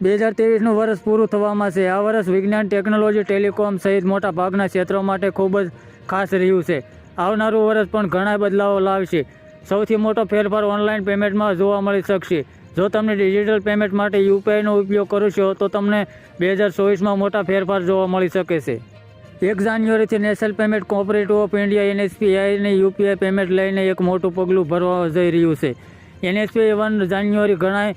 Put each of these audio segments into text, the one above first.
બે હજાર ત્રેવીસનું વર્ષ પૂરું થવામાં છે. આ વર્ષ વિજ્ઞાન, ટેકનોલોજી, ટેલિકોમ સહિત મોટા ભાગના ક્ષેત્રો માટે ખૂબ જ ખાસ રહ્યું છે. આવનારું વર્ષ પણ ઘણા બદલાવો લાવશે. સૌથી મોટો ફેરફાર ઓનલાઈન પેમેન્ટમાં જોવા મળી શકશે. જો તમે ડિજિટલ પેમેન્ટ માટે યુપીઆઈનો ઉપયોગ કરો છો, તો તમને બે હજાર ચોવીસમાં મોટા ફેરફાર જોવા મળી શકે છે. એક જાન્યુઆરીથી national payment cooperative of India એનએસપીઆઈને UPI payment લઈને એક મોટું પગલું ભરવા જઈ રહ્યું છે. એનએસપીઆઈ વન જાન્યુઆરી ઘણા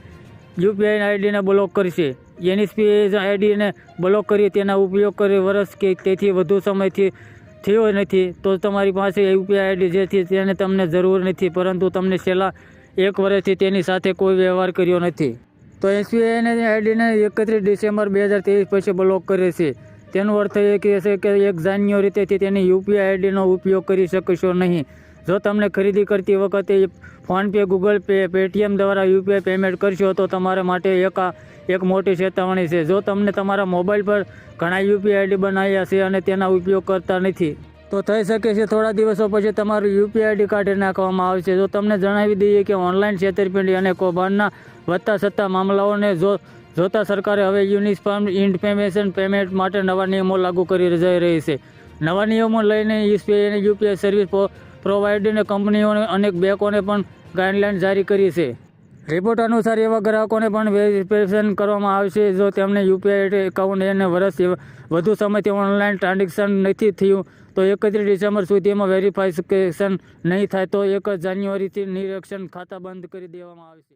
યુપીઆઈ આઈડીને બ્લોક કરશે એનએસપીઆઈ આઈડીને બ્લોક કરી, તેના ઉપયોગ કરી વર્ષ કે તેથી વધુ સમયથી થયો નથી, તો તમારી પાસે યુપીઆઈ આઈડી જે છે તેને તમને જરૂર નથી, પરંતુ તમને છેલ્લા એક વર્ષથી તેની સાથે કોઈ વ્યવહાર કર્યો નથી. તો એસબીઆઈને આઈડીને એકત્રીસ ડિસેમ્બર બે હજાર ત્રેવીસ પછી બ્લોક કરે છે. તેનો અર્થ એ કહે છે કે એક જાન્યુઆરી તેથી તેની યુપીઆઈ આઈડીનો ઉપયોગ કરી શકશો નહીં. જો તમને ખરીદી કરતી વખતે ફોનપે, ગૂગલ પે, પેટીએમ દ્વારા યુપીઆઈ પેમેન્ટ કરશો તો તમારા માટે એક એક મોટી ચેતવણી છે. જો તમને તમારા મોબાઈલ પર ઘણા યુપીઆઈ આઈડી બનાવ્યા છે અને તેના ઉપયોગ કરતા નથી, તો થઈ શકે છે થોડા દિવસો પછી તમારું યુપીઆઈ આઈડી કાઢી નાખવામાં આવશે. જો તમને જણાવી દઈએ કે ઓનલાઈન છેતરપિંડી અને કૌભાંડના વધતા સત્તા મામલાઓને જો, જોતા સરકારે હવે યુનિફોર્મ ઇન્ફોર્મેશન પેમેન્ટ માટે નવા નિયમો લાગુ કરી જઈ રહી છે. નવા નિયમો લઈને યુપીઆઈ અને યુપીઆઈ સર્વિસ પ્રોવાઇડરની કંપનીઓને અનેક બેંકોને પણ ગાઈડલાઇન જારી કરી છે. રિપોર્ટ અનુસાર એવા ગ્રાહકોને પણ વેરિફિકેશન કરવામાં આવશે. જો તેમને યુપીઆઈ એકાઉન્ટ અને વર્ષ વધુ સમયથી ઓનલાઈન ટ્રાન્ઝેક્શન નથી થયું, તો એકત્રીસ ડિસેમ્બર સુધીમાં વેરિફિકેશન નહીં થાય, તો એક જાન્યુઆરીથી નિરીક્ષણ ખાતા બંધ કરી દેવામાં આવશે.